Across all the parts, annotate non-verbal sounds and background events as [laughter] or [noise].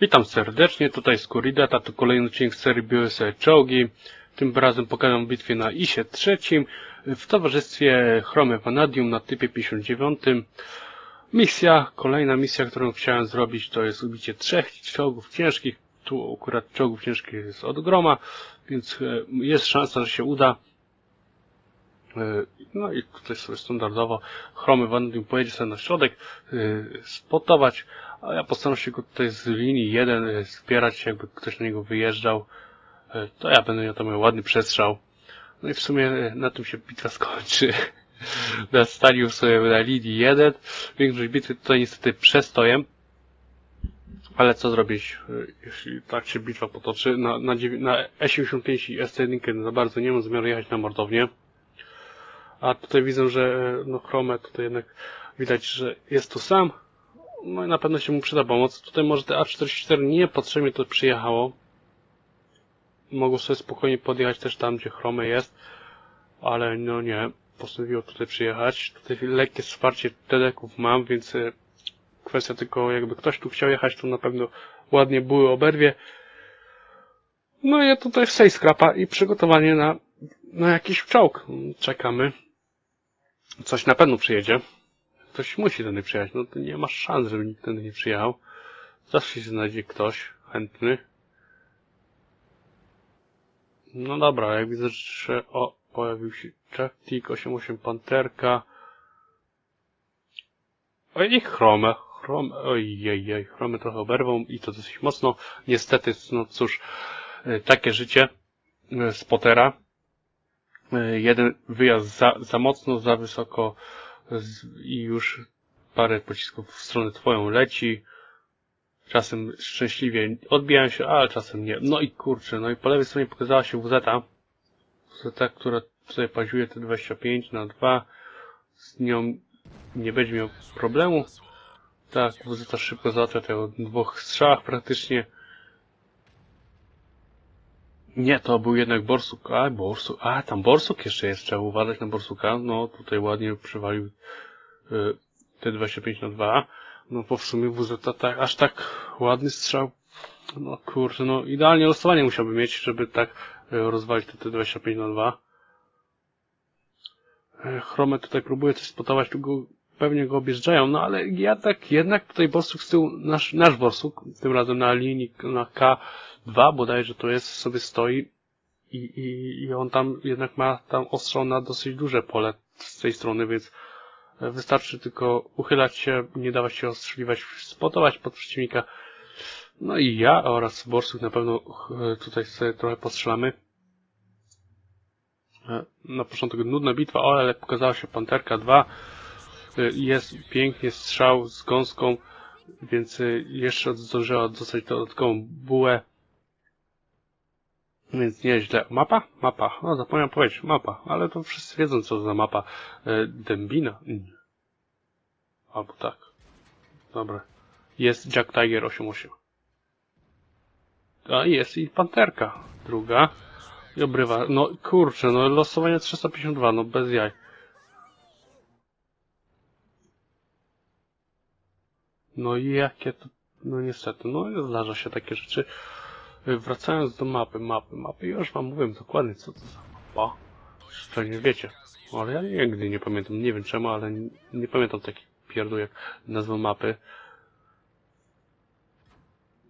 Witam serdecznie, tutaj Skuridata, to kolejny odcinek serii Biorę sobie czołgi. Tym razem pokażę bitwie na ISie trzecim w towarzystwie Chromy Vanadium na typie 59. Misja, kolejna misja, którą chciałem zrobić to jest ubicie trzech czołgów ciężkich. Tu akurat czołgów ciężkich jest od groma, więc e, jest szansa, że się uda. E, No i tutaj sobie standardowo Chromy Vanadium pojedzie sobie na środek e, spotować, a ja postaram się go tutaj z linii 1 wspierać, jakby ktoś na niego wyjeżdżał. E, To ja będę miał tam ładny przestrzał. No i w sumie e, na tym się bitwa skończy. [laughs] Nastalił sobie na linii 1. Większość bitwy tutaj niestety przestoję. Ale co zrobić, e, jeśli tak się bitwa potoczy? Na, na, na E75 i S1 za bardzo nie mam zamiaru jechać na mordownię. A tutaj widzę, że e, no Chrome tutaj jednak widać, że jest tu sam. No i na pewno się mu przyda pomoc. Tutaj może te A44 niepotrzebnie to przyjechało. Mogą sobie spokojnie podjechać też tam, gdzie Chrome jest. Ale no nie, postanowiło tutaj przyjechać. Tutaj lekkie wsparcie TD-ków mam, więc e, kwestia tylko jakby ktoś tu chciał jechać, to na pewno ładnie były oberwie. No i ja tutaj w sej skrapa i przygotowanie na, na jakiś czołg. Czekamy. Coś na pewno przyjedzie. Ktoś musi tędy przyjechać. No to nie ma szans, żeby nikt tędy nie przyjechał. Zawsze się znajdzie ktoś chętny. No dobra, jak widzę, że o, pojawił się Czaktik, 88 Panterka. Oj, i Chrome. Chrome, ojej, Chrome trochę oberwą i to dosyć mocno. Niestety, no cóż, e, takie życie e, spotera. E, Jeden wyjazd za, za mocno, za wysoko i już parę pocisków w stronę twoją leci. Czasem szczęśliwie odbijają się, ale czasem nie. No i kurczę, no i po lewej stronie pokazała się WZ. WZ, która tutaj paziuje te 25 na 2. Z nią nie będzie miał problemu. Tak, WZ szybko załatwia tego dwóch strzałach praktycznie. Nie, to był jednak Borsuk. A, Borsuk. A, tam Borsuk jeszcze jest. Trzeba uważać na Borsuka. No, tutaj ładnie przywalił y, te 25 na 2. No, bo w sumie WZ tak, aż tak ładny strzał. No, kurczę, no, idealnie losowanie musiałby mieć, żeby tak y, rozwalić te, te 25 na 2. E, Chrome tutaj próbuje coś spotować, tu go, pewnie go objeżdżają, no ale ja tak, jednak tutaj Borsuk z tyłu, nasz, nasz Borsuk, tym razem na linii, na K2 bodajże to jest, sobie stoi i, i, i on tam jednak ma tam ostrzał na dosyć duże pole z tej strony, więc e, wystarczy tylko uchylać się, nie dawać się ostrzeliwać, spotować pod przeciwnika. No i ja oraz Borsuk na pewno e, tutaj sobie trochę postrzelamy. E, Na początek nudna bitwa, o, ale pokazała się Panterka 2. E, Jest pięknie strzał z gąską, więc jeszcze zdążyła dostać dodatkową bułę. Więc nieźle. Mapa? Mapa. O, zapomniałem powiedzieć. Mapa. Ale to wszyscy wiedzą, co to za mapa. E, Dębina? Nie. Albo tak. Dobra. Jest Jack Tiger 88. A jest i Panterka. Druga. I obrywa. No kurczę, no losowanie 352, no bez jaj. No i jakie to... No niestety, no zdarza się takie rzeczy. Y, Wracając do mapy, mapy, mapy, już wam mówiłem dokładnie co to za mapa. Pewnie wiecie. Ale ja nigdy nie pamiętam, nie wiem czemu, ale nie, nie pamiętam takich pierdół jak nazwa mapy.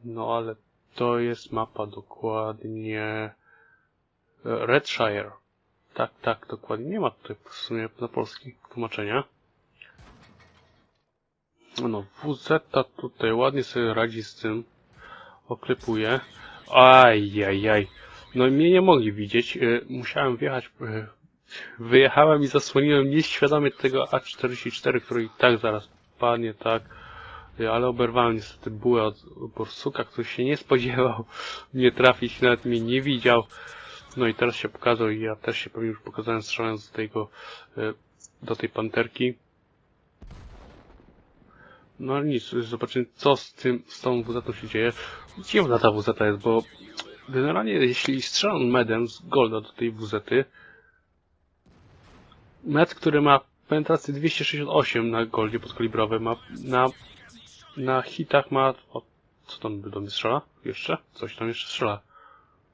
No ale to jest mapa dokładnie... e, Redshire. Tak, tak, dokładnie. Nie ma tutaj w sumie na polski tłumaczenia. No, WZ tutaj ładnie sobie radzi z tym. Oklepuje. Ajajaj. No mnie nie mogli widzieć. E, Musiałem wjechać. e, Wyjechałem i zasłoniłem nieświadomie tego A44, który i tak zaraz padnie, tak. E, Ale oberwałem niestety bułę od Borsuka, który się nie spodziewał mnie trafić, nawet mnie nie widział. No i teraz się pokazał i ja też się pewnie już pokazałem strzelając do tego, do tej panterki. No nic, zobaczymy co z tym, z tą WZ się dzieje. Dziwna ta WZ jest, bo generalnie jeśli strzelam medem z golda do tej WZ, med, który ma penetrację 268 na goldzie podkalibrowy, ma na, na hitach ma o Co tam do mnie strzela? Jeszcze? Coś tam jeszcze strzela.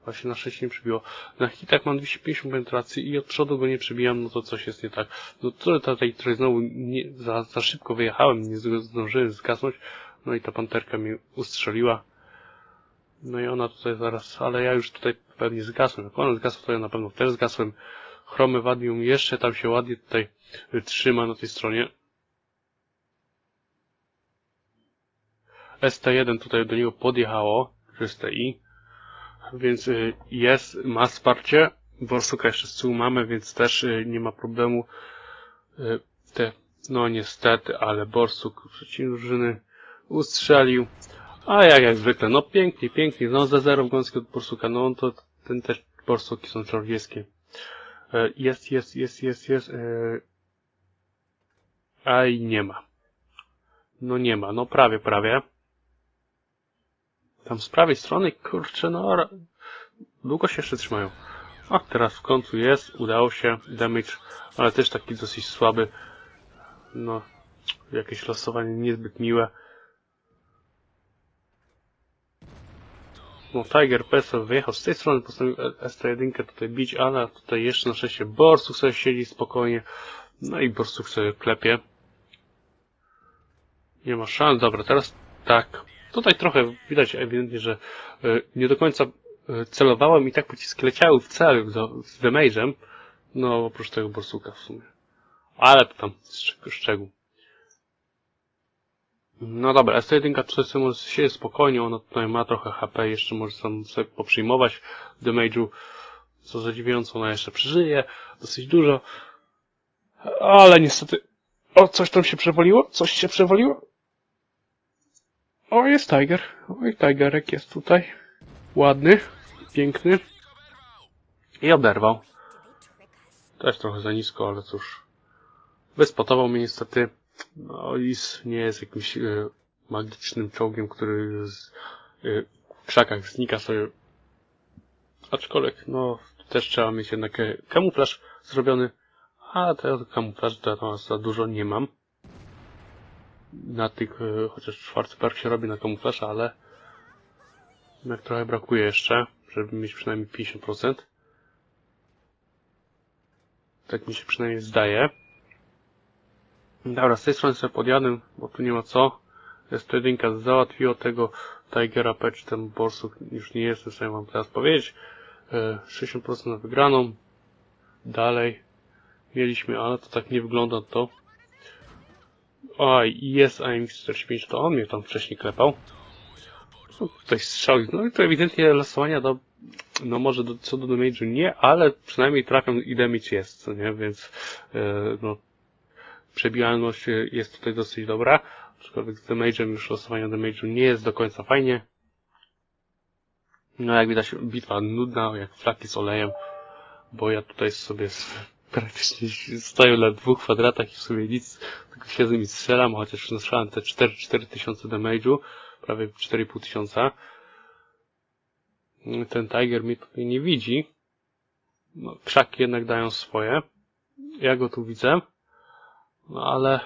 Właśnie na szczęście nie przybiło. Na hitach mam 250 penetracji i od przodu go nie przebijam, no to coś jest nie tak. No to tutaj, tutaj znowu nie, za, za szybko wyjechałem, nie zdążyłem zgasnąć. No i ta panterka mi ustrzeliła. No i ona tutaj zaraz, ale ja już tutaj pewnie zgasłem. Jak ona zgasła, to ja na pewno też zgasłem. Chromy Wadium jeszcze tam się ładnie tutaj trzyma na tej stronie. ST1 tutaj do niego podjechało, czy STI, więc y, jest, ma wsparcie. Borsuka jeszcze z tyłu mamy, więc też y, nie ma problemu. Y, Te, no niestety, ale Borsuk przeciwny ustrzelił. A jak jak zwykle, no pięknie, pięknie, no za zero w gąskie od Borsuka, no to ten też Borsuki są czarwieskie. E, Jest, jest, jest, jest, jest, e, a i nie ma. No nie ma, no prawie, prawie. Tam z prawej strony, kurczę, no długo się jeszcze trzymają. A teraz w końcu jest, udało się, damage, ale też taki dosyć słaby. No, jakieś losowanie niezbyt miłe. No, Tiger Pesel wyjechał z tej strony, postanowił ST1 tutaj bić, ale tutaj jeszcze na szczęście Borsuk sobie siedzi spokojnie. No i Borsuk sobie klepie. Nie ma szans. Dobra, teraz tak. Tutaj trochę widać ewidentnie, że y, nie do końca y, celowałem i tak pociski leciały w cel z damage'em. No, oprócz tego Borsuka w sumie. Ale to tam szczeg- szczegół. No dobra, ST1 tutaj sobie może siedzieć spokojnie, ona tutaj ma trochę HP, jeszcze może tam sobie poprzyjmować damage'u. Co zadziwiająco, ona jeszcze przeżyje dosyć dużo. Ale niestety... O, coś tam się przewaliło? Coś się przewaliło? O, jest Tiger. Oj, Tigerek jest tutaj. Ładny, piękny. I oberwał. Też trochę za nisko, ale cóż. Wyspotował mnie niestety. No, Is nie jest jakimś e, magicznym czołgiem, który z, e, w krzakach znika sobie. Aczkolwiek, no, też trzeba mieć jednak e, kamuflaż zrobiony. A tego kamuflażu tam za dużo nie mam na tych, e, chociaż Schwarzberg się robi na kamuflaż, ale jednak trochę brakuje jeszcze, żeby mieć przynajmniej 50%. Tak mi się przynajmniej zdaje. Dobra, z tej strony sobie podjadę, bo tu nie ma co. Jest to jedynka załatwiło tego Tigera P, czy ten Borsuk już nie jestem w stanie wam teraz powiedzieć. E, 60% na wygraną. Dalej mieliśmy, ale to tak nie wygląda to. Oj, jest AMX-45, to on mnie tam wcześniej klepał. No, Tutaj strzał, no i to ewidentnie losowania do, no może do, co do damage'u nie, ale przynajmniej trafią i damage jest, co nie, więc, e, no, przebijalność jest tutaj dosyć dobra, aczkolwiek z damage'em już losowanie damage'u nie jest do końca fajnie. No jak widać, bitwa nudna, jak flaki z olejem, bo ja tutaj sobie s- praktycznie stoję na dwóch kwadratach i w sumie nic, tylko siedzę i strzelam, chociaż strzelam te 4-4 tysiące damage'u, prawie 4,5 tysiąca. Ten Tiger mnie tutaj nie widzi. No, krzaki jednak dają swoje. Ja go tu widzę. No ale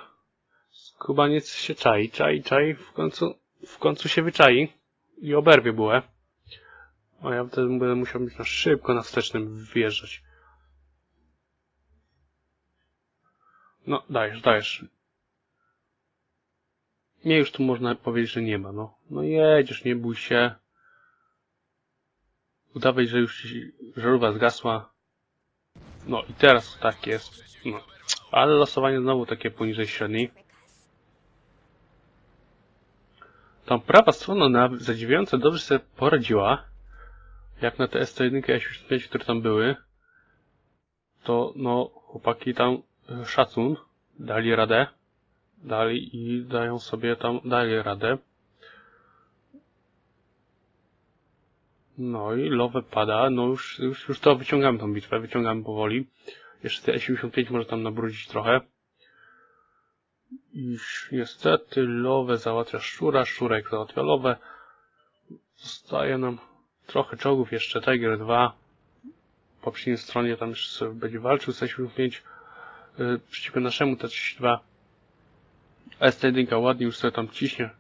skubaniec się czai, czai, czai, w końcu, w końcu się wyczai i oberwie bułę. A ja wtedy będę musiał być na szybko na wstecznym wjeżdżać. No, dajesz, dajesz. Nie, już tu można powiedzieć, że nie ma, no. No jedziesz, nie bój się. Udawaj, że już ci żarówka zgasła. No i teraz tak jest. No. Ale losowanie znowu takie poniżej średniej. Tam prawa strona na zadziwiająco dobrze sobie poradziła. Jak na te ST1 i S85, które tam były. To no, chłopaki tam szacun. Dali radę. Dali i dają sobie tam, dali radę. No i love pada, no już, już, już to wyciągamy tą bitwę, wyciągamy powoli. Jeszcze te E75 może tam nabrudzić trochę. Iż niestety love załatwia szczura, szczurek załatwia love. Zostaje nam trochę czołgów jeszcze, Tiger 2. Po przeciwnej stronie tam jeszcze będzie walczył z E75 yy, przeciwko naszemu T32. ST1 ładnie już sobie tam ciśnie.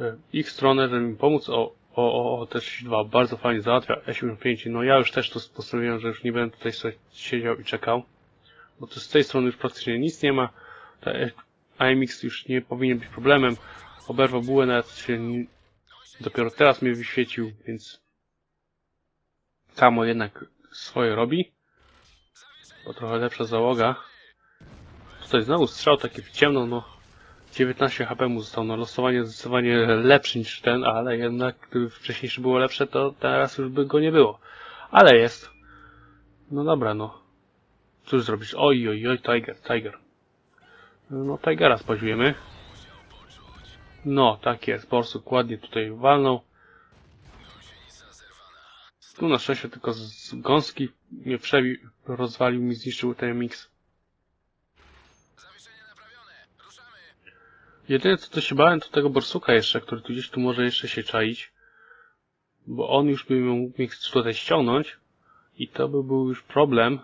e, ich stronę, żeby mi pomóc. O, o, o, o też dwa bardzo fajnie załatwia. S75, no ja już też to postanowiłem, że już nie będę tutaj sobie siedział i czekał. Bo to z tej strony już praktycznie nic nie ma. Ta AMX już nie powinien być problemem. Oberwał bułę, nawet się nie, dopiero teraz mnie wyświecił, więc Kamo jednak swoje robi. Bo trochę lepsza załoga. Tutaj znowu strzał taki w ciemno, no 19 HP mu zostało, no losowanie zdecydowanie lepsze niż ten, ale jednak gdyby wcześniejsze było lepsze, to teraz już by go nie było. Ale jest. No dobra, no. Cóż zrobisz? Oj, oj, oj, Tiger, Tiger. No, Tigera spodziewamy. No, tak jest. Borsuk ładnie tutaj walnął. Tu na szczęście tylko z gąski mnie przebił, rozwalił mi, zniszczył ten mix. Jedyne co to się bałem to tego borsuka jeszcze, który tu gdzieś tu może jeszcze się czaić. Bo on już by mógł mnie tutaj ściągnąć. I to by był już problem.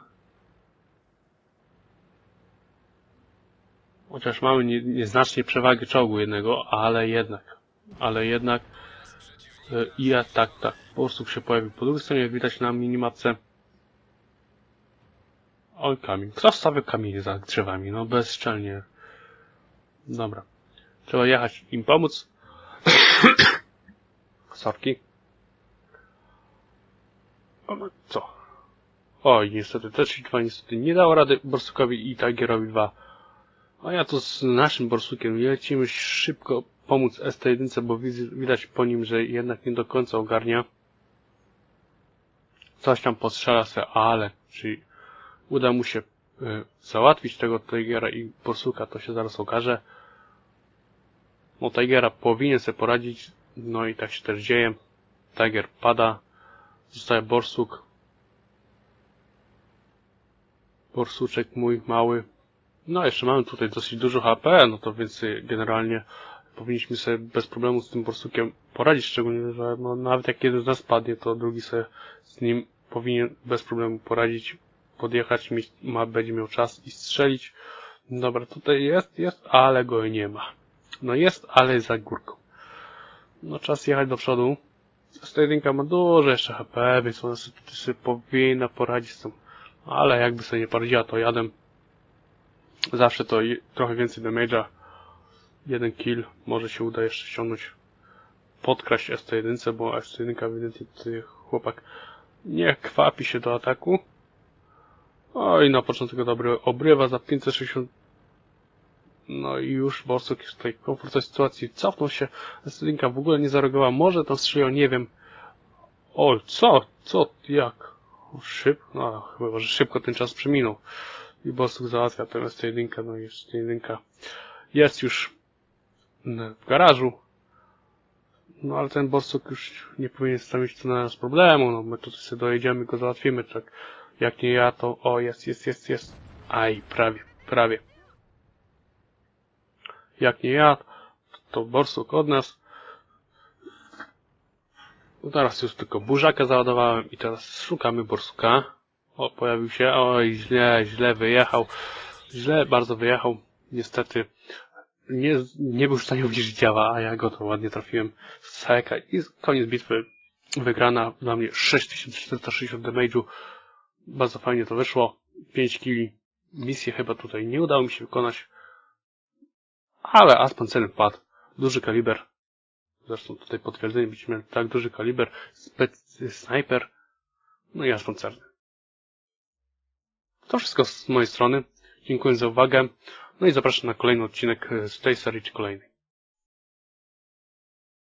Chociaż mamy nie, nieznacznie przewagę czołgu jednego, ale jednak. Ale jednak. e, I ja tak, tak. Borsuk się pojawił po drugiej stronie, jak widać na minimapce. Oj, kamień. Kto wstawia kamienie za drzewami? No bezczelnie. Dobra. Trzeba jechać im pomóc. [coughs] Sorki. Co? Oj, niestety też dwa niestety nie dało rady Borsukowi i Tigerowi 2. A ja tu z naszym Borsukiem lecimy szybko pomóc ST1, bo widać po nim, że jednak nie do końca ogarnia. Coś tam postrzela se, ale czy uda mu się y, załatwić tego Tigera i Borsuka, to się zaraz okaże. No Tigera powinien sobie poradzić, no i tak się też dzieje. Tiger pada, zostaje Borsuk. Borsuczek mój mały. No jeszcze mamy tutaj dosyć dużo HP, no to więc y, generalnie powinniśmy sobie bez problemu z tym Borsukiem poradzić, szczególnie, że no, nawet jak jeden z nas padnie, to drugi sobie z nim powinien bez problemu poradzić, podjechać, mieć, ma, będzie miał czas i strzelić. Dobra, tutaj jest, jest, ale go nie ma. No jest, ale za górką. No czas jechać do przodu. Stedinka ma dużo jeszcze HP, więc ona sobie, powinna poradzić z tym. Ale jakby sobie nie poradziła, to jadę. Zawsze to trochę więcej damage'a. Jeden kill, może się uda jeszcze ściągnąć. Podkraść ST1, bo ST1 ewidentnie tutaj chłopak nie kwapi się do ataku. Oj, na początek dobry obrywa za 560 no i już Borsuk w tej komfortowej sytuacji. Cofnął się. Stedinka w ogóle nie zareagowała. Może tam strzelił, nie wiem. O, co? Co? Jak? Szybko? No, chyba, że szybko ten czas przeminął. I Borsuk załatwia tę Stedinkę. No i Stedinka jest już w garażu. No ale ten Borsuk już nie powinien stanowić tu na nas problemu. No my tutaj sobie dojedziemy, go załatwimy. Tak jak nie ja, to o, jest, jest, jest, jest. Aj, prawie, prawie jak nie ja, to borsuk od nas. No teraz już tylko burzaka załadowałem i teraz szukamy borsuka. O, pojawił się, oj, źle, źle wyjechał. Źle bardzo wyjechał. Niestety nie, nie był w stanie ubliżyć działa, a ja go to ładnie trafiłem z sajeka i koniec bitwy wygrana dla mnie 6460 damage'u. Bardzo fajnie to wyszło. 5 kili. Misję chyba tutaj nie udało mi się wykonać. Ale Aspen ceny padł. Duży kaliber. Zresztą tutaj potwierdzenie będziemy mieli tak duży kaliber. Spec sniper. No i Aspen cerny. To wszystko z mojej strony. Dziękuję za uwagę. No i zapraszam na kolejny odcinek z tej serii czy kolejnej.